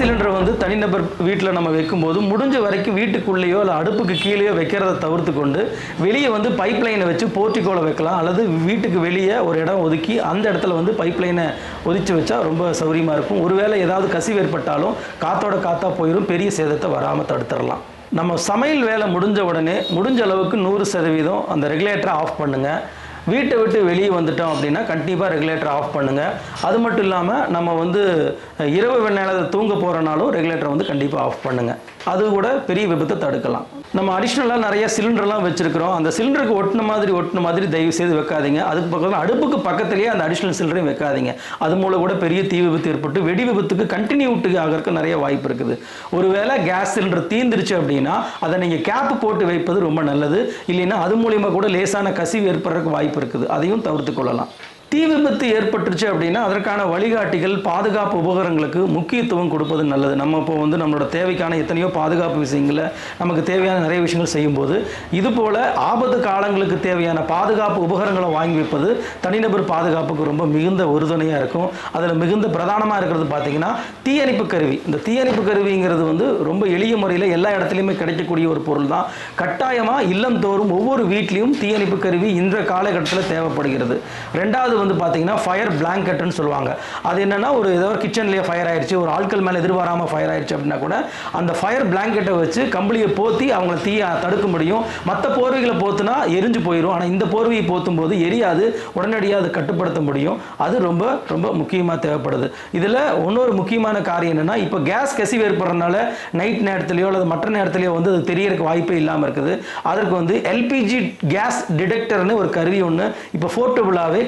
Cylinder வந்து தனிநபர் வீட்டில் நம்ம வைக்கும்போது முடிஞ்ச வரைக்கும் வீட்டுக்குள்ளேயோ இல்லை அடுப்புக்கு கீழேயோ வைக்கிறத தவிர்த்து கொண்டு வெளியே வந்து பைப் லைனை வச்சு போர்ட்டிக்கோவில் வைக்கலாம். அல்லது வீட்டுக்கு வெளியே ஒரு இடம் ஒதுக்கி அந்த இடத்துல வந்து பைப் லைனை ஒதிச்சு வச்சா ரொம்ப சௌரியமாக இருக்கும். ஒருவேளை ஏதாவது கசிவு ஏற்பட்டாலும் காத்தோட காத்தா போயிடும் பெரிய சேதத்தை வராமல் தடுத்துடலாம். நம்ம சமையல் வேலை முடிஞ்ச உடனே முடிஞ்ச அளவுக்கு நூறு சதவீதம் அந்த ரெகுலேட்டரை ஆஃப் பண்ணுங்கள் வீட்டை விட்டு வெளியே வந்துட்டோம் அப்படின்னா கண்டிப்பாக ரெகுலேட்டர் ஆஃப் பண்ணுங்கள் அது மட்டும் இல்லாமல் நம்ம வந்து இரவு நேரத்தில் தூங்க போகிறனாலும் ரெகுலேட்டரை வந்து கண்டிப்பாக ஆஃப் பண்ணுங்கள் அது கூட பெரிய விபத்தை தடுக்கலாம். நம்ம அடிஷ்னலாக நிறைய சிலிண்டர்லாம் வச்சுருக்கிறோம். அந்த சிலிண்டருக்கு ஒட்டின மாதிரி ஒட்டின மாதிரி தயவு செய்து வைக்காதீங்க. அதுக்கு பக்கத்தில் அடுப்புக்கு பக்கத்துலேயே அந்த அடிஷ்னல் சிலிண்டரையும் வைக்காதீங்க. அது மூலம் கூட பெரிய தீ விபத்து ஏற்பட்டு வெடி விபத்துக்கு கண்டினியூட்டு ஆகிறதுக்கு நிறைய வாய்ப்பு இருக்குது. ஒருவேளை கேஸ் சிலிண்டர் தீந்துருச்சு அப்படின்னா அதை நீங்கள் கேப் போட்டு வைப்பது ரொம்ப நல்லது. இல்லைன்னா அது மூலியமாக கூட லேசான கசிவு ஏற்படுறதுக்கு வாய்ப்பு இருக்குது. அதையும் தவிர்த்து கொள்ளலாம். தீ விபத்து ஏற்பட்டுருச்சு அப்படின்னா அதற்கான வழிகாட்டிகள் பாதுகாப்பு உபகரணங்களுக்கு முக்கியத்துவம் கொடுப்பது நல்லது. நம்ம இப்போ வந்து நம்மளோட தேவைக்கான எத்தனையோ பாதுகாப்பு விஷயங்களை நமக்கு தேவையான நிறைய விஷயங்கள் செய்யும்போது இதுபோல் ஆபத்து காலங்களுக்கு தேவையான பாதுகாப்பு உபகரணங்களை வாங்கி வைப்பது தனிநபர் பாதுகாப்புக்கு ரொம்ப மிகுந்த உறுதுணையாக இருக்கும். அதில் மிகுந்த பிரதானமாக இருக்கிறது பார்த்தீங்கன்னா தீயணைப்பு கருவி. இந்த தீயணைப்பு கருவிங்கிறது வந்து ரொம்ப எளிய முறையில் எல்லா இடத்துலையுமே கிடைக்கக்கூடிய ஒரு பொருள் தான். கட்டாயமாக இல்லந்தோறும் ஒவ்வொரு வீட்லேயும் தீயணைப்பு கருவி இன்ற காலகட்டத்தில் தேவைப்படுகிறது. ரெண்டாவது வந்து பார்த்தீங்கன்னா ஃபயர் பிளாங்கெட்னு சொல்லுவாங்க. அது என்னன்னா ஒரு ஏதோ கிச்சன்லேயே ஃபயர் ஆயிடுச்சு ஒரு ஆட்கள் மேலே எதிர்பாராமல் ஃபயர் ஆயிடுச்சு அப்படின்னா கூட அந்த ஃபயர் பிளாங்கெட்டை வச்சு கம்பளியை போத்தி அவங்கள தீயை தடுக்க முடியும். மற்ற போர்வைகளை போத்துனா எரிஞ்சு போயிடும் ஆனால் இந்த போர்வையை போத்தும் போது எரியாது உடனடியாக அதை கட்டுப்படுத்த முடியும். அது ரொம்ப ரொம்ப முக்கியமாக தேவைப்படுது. இதில் இன்னொரு முக்கியமான காரியம் என்னென்னா இப்போ கேஸ் கசிவு ஏற்படுறதுனால நைட் நேரத்துலையோ அல்லது மற்ற நேரத்துலையோ வந்து அது தெரியறதுக்கு வாய்ப்பே இல்லாமல் இருக்குது. அதற்கு வந்து எல்பிஜி கேஸ் டிடெக்டர்னு ஒரு கருவி ஒன்று இப்போ போர்ட்டபுளாகவே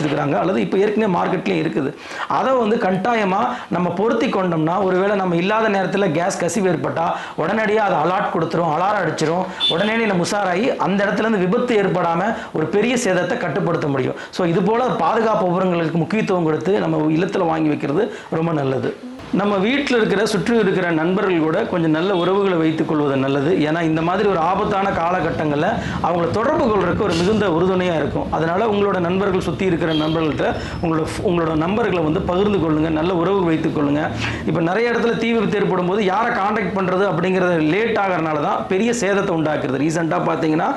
கண்டுபிடிச்சிருக்கிறாங்க அல்லது இப்போ ஏற்கனவே மார்க்கெட்லேயும் இருக்குது. அதை வந்து கட்டாயமாக நம்ம பொருத்தி கொண்டோம்னா ஒருவேளை நம்ம இல்லாத நேரத்தில் கேஸ் கசிவு ஏற்பட்டால் உடனடியாக அதை அலாட் கொடுத்துரும் அலாரம் அடிச்சிரும் உடனே நம்ம உஷாராகி அந்த இடத்துல இருந்து விபத்து ஏற்படாமல் ஒரு பெரிய சேதத்தை கட்டுப்படுத்த முடியும். ஸோ இது போல் பாதுகாப்பு உபரங்களுக்கு முக்கியத்துவம் கொடுத்து நம்ம இல்லத்தில் வாங்கி வைக்கிறது ரொம்ப நல்லது. நம்ம வீட்டில் இருக்கிற சுற்றி இருக்கிற நண்பர்கள் கூட கொஞ்சம் நல்ல உறவுகளை வைத்துக் கொள்வது நல்லது. ஏன்னா இந்த மாதிரி ஒரு ஆபத்தான காலகட்டங்களில் அவங்கள தொடர்பு கொள்றதுக்கு ஒரு மிகுந்த உறுதுணையாக இருக்கும். அதனால் உங்களோட நண்பர்கள் சுற்றி இருக்கிற நண்பர்கள்ட்ட உங்களோட உங்களோட நம்பர்களை வந்து பகிர்ந்து கொள்ளுங்கள் நல்ல உறவு வைத்துக் கொள்ளுங்கள் இப்போ நிறைய இடத்துல தீ விபத்து ஏற்படும் போது யாரை காண்டாக்ட் பண்ணுறது அப்படிங்கிறது லேட் ஆகிறனால தான் பெரிய சேதத்தை உண்டாக்குறது ரீசெண்டாக பார்த்தீங்கன்னா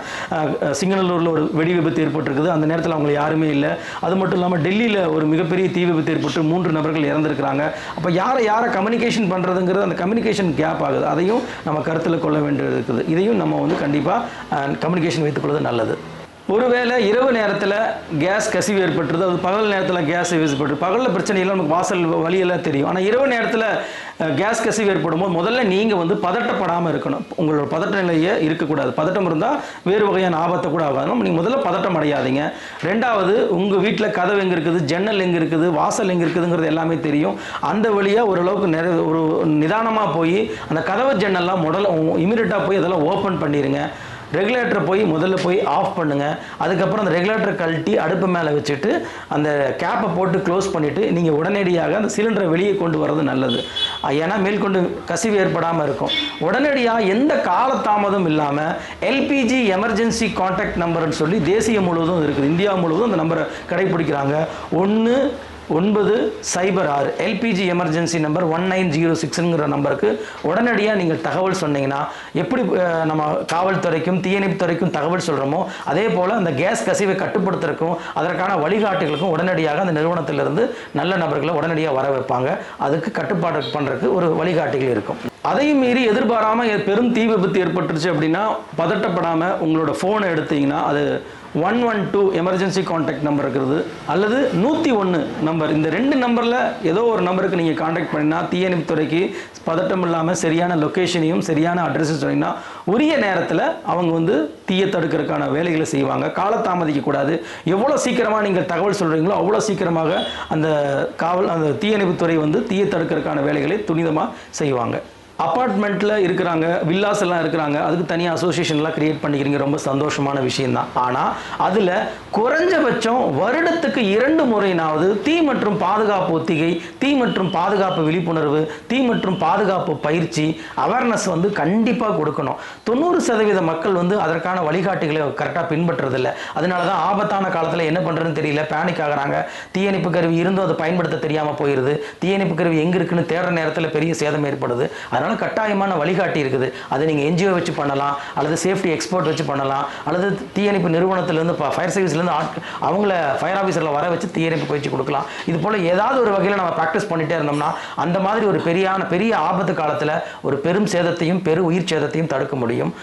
சிங்கநல்லூரில் ஒரு வெடி விபத்து ஏற்பட்டிருக்குது. அந்த நேரத்தில் அவங்க யாருமே இல்லை. அது மட்டும் இல்லாமல் டெல்லியில் ஒரு மிகப்பெரிய தீ விபத்து ஏற்பட்டு மூன்று நபர்கள் இறந்திருக்கிறாங்க. அப்போ யாரை யாரை கம்யூனிகேஷன் பண்ணுறதுங்கிறது அந்த கம்யூனிகேஷன் கேப் ஆகுது. அதையும் நம்ம கருத்தில் கொள்ள வேண்டியது இருக்குது. இதையும் நம்ம வந்து கண்டிப்பாக கம்யூனிகேஷன் வைத்துக்கொள்வது நல்லது. ஒருவேளை இரவு நேரத்தில் கேஸ் கசிவு ஏற்பட்டுருது அது பகல் நேரத்தில் கேஸ் ஏற்பட்டு பகலில் பிரச்சனை இல்லை நமக்கு வாசல் வழியெல்லாம் தெரியும். ஆனால் இரவு நேரத்தில் கேஸ் கசிவு ஏற்படும் போது முதல்ல நீங்கள் வந்து பதட்டப்படாமல் இருக்கணும். உங்களோட பதட்ட நிலையே இருக்கக்கூடாது. பதட்டம் இருந்தால் வேறு வகையான ஆபத்தை கூட ஆகாது. நீங்கள் முதல்ல பதட்டம் அடையாதீங்க. ரெண்டாவது உங்கள் வீட்டில் கதவு எங்கே இருக்குது ஜன்னல் எங்கே இருக்குது வாசல் எங்கே இருக்குதுங்கிறது எல்லாமே தெரியும். அந்த வழியாக ஓரளவுக்கு நிற ஒரு நிதானமாக போய் அந்த கதவு ஜன்னல்லாம் முதல்ல இமீடியட்டாக போய் அதெல்லாம் ஓப்பன் பண்ணிடுங்க ரெகுலேட்டரை போய் முதல்ல போய் ஆஃப் பண்ணுங்கள் அதுக்கப்புறம் அந்த ரெகுலேட்டரை கழட்டி அடுப்பு மேலே வச்சுட்டு அந்த கேப்பை போட்டு க்ளோஸ் பண்ணிவிட்டு நீங்கள் உடனடியாக அந்த சிலிண்டரை வெளியே கொண்டு வர்றது நல்லது. ஏன்னா மேற்கொண்டு கசிவு ஏற்படாமல் இருக்கும். உடனடியாக எந்த காலதாமதம் இல்லாமல் எல்பிஜி எமர்ஜென்சி கான்டாக்ட் நம்பர்னு சொல்லி தேசியம் முழுவதும் இருக்குது. இந்தியா முழுவதும் அந்த நம்பரை கடைபிடிக்கிறாங்க ஒன்று ஒன்பது சைபர் ஆறு. LPG emergency number one nine zero சிக்ஸுங்கிற நம்பருக்கு உடனடியாக நீங்கள் தகவல் சொன்னீங்கன்னா எப்படி நம்ம காவல்துறைக்கும் தீயணைப்பு துறைக்கும் தகவல் சொல்கிறோமோ அதே போல் அந்த கேஸ் கசிவை கட்டுப்படுத்துறதுக்கும் அதற்கான வழிகாட்டுகளுக்கும் உடனடியாக அந்த நிறுவனத்திலிருந்து நல்ல நபர்களை உடனடியாக வர வைப்பாங்க. அதுக்கு கட்டுப்பாடு பண்ணுறதுக்கு ஒரு வழிகாட்டிகள் இருக்கும். அதையும் மீறி எதிர்பாராமல் பெரும் தீ விபத்து ஏற்பட்டுருச்சு அப்படின்னா பதட்டப்படாமல் உங்களோட ஃபோனை எடுத்தீங்கன்னா அது one one two emergency contact number இருக்கிறது. அல்லது நூற்றி ஒன்று நம்பர் இந்த ரெண்டு நம்பரில் ஏதோ ஒரு நம்பருக்கு நீங்கள் காண்டாக்ட் பண்ணினா தீயணைப்புத்துறைக்கு பதட்டம் இல்லாமல் சரியான லொக்கேஷனையும் சரியான அட்ரஸும் சொன்னீங்கன்னா உரிய நேரத்தில் அவங்க வந்து தீயை தடுக்கிறதுக்கான வேலைகளை செய்வாங்க. காலதாமதிக்க எவ்வளோ சீக்கிரமாக நீங்கள் தகவல் சொல்கிறீங்களோ அவ்வளோ சீக்கிரமாக அந்த காவல் அந்த தீயணைப்புத்துறை வந்து தீயை தடுக்கிறதுக்கான வேலைகளை துணிதமாக செய்வாங்க. அப்பார்ட்மெண்ட்டில் இருக்கிறாங்க வில்லாஸ் எல்லாம் இருக்கிறாங்க. அதுக்கு தனியாக அசோசியேஷன்லாம் கிரியேட் பண்ணிக்கிறீங்க. ரொம்ப சந்தோஷமான விஷயம்தான். ஆனால் அதில் குறைஞ்சபட்சம் வருடத்துக்கு இரண்டு முறையினாவது தீ மற்றும் பாதுகாப்பு ஒத்திகை தீ மற்றும் பாதுகாப்பு விழிப்புணர்வு தீ மற்றும் பாதுகாப்பு பயிற்சி அவேர்னஸ் வந்து கண்டிப்பாக கொடுக்கணும். தொண்ணூறு சதவீத மக்கள் வந்து அதற்கான வழிகாட்டிகளை கரெக்டாக பின்பற்றுறதில்ல. அதனால தான் ஆபத்தான காலத்தில் என்ன பண்ணுறதுன்னு தெரியல பேனிக் ஆகிறாங்க. தீயணைப்பு கருவி இருந்தும் அதை பயன்படுத்த தெரியாமல் போயிடுது தீயணைப்பு கருவி எங்கே இருக்குன்னு தேடுற நேரத்தில் பெரிய சேதம் ஏற்படுது. அதனால அதனால் கட்டாயமான வழிகாட்டி இருக்குது. அதை நீங்கள் என்ஜிஓ வச்சு பண்ணலாம் அல்லது சேஃப்டி எக்ஸ்பர்ட் வச்சு பண்ணலாம் அல்லது தீயணைப்பு நிறுவனத்திலேருந்து ஃபயர் சர்வீஸ்லேருந்து ஆட் அவங்கள ஃபயர் ஆஃபீஸரில் வர வச்சு தீயணைப்பு பயிற்சி கொடுக்கலாம். இது போல் ஏதாவது ஒரு வகையில் நம்ம ப்ராக்டிஸ் பண்ணிட்டே இருந்தோம்னா அந்த மாதிரி ஒரு பெரியான பெரிய ஆபத்து காலத்தில் ஒரு பெரும் சேதத்தையும் பெரு உயிர் சேதத்தையும் தடுக்க முடியும்.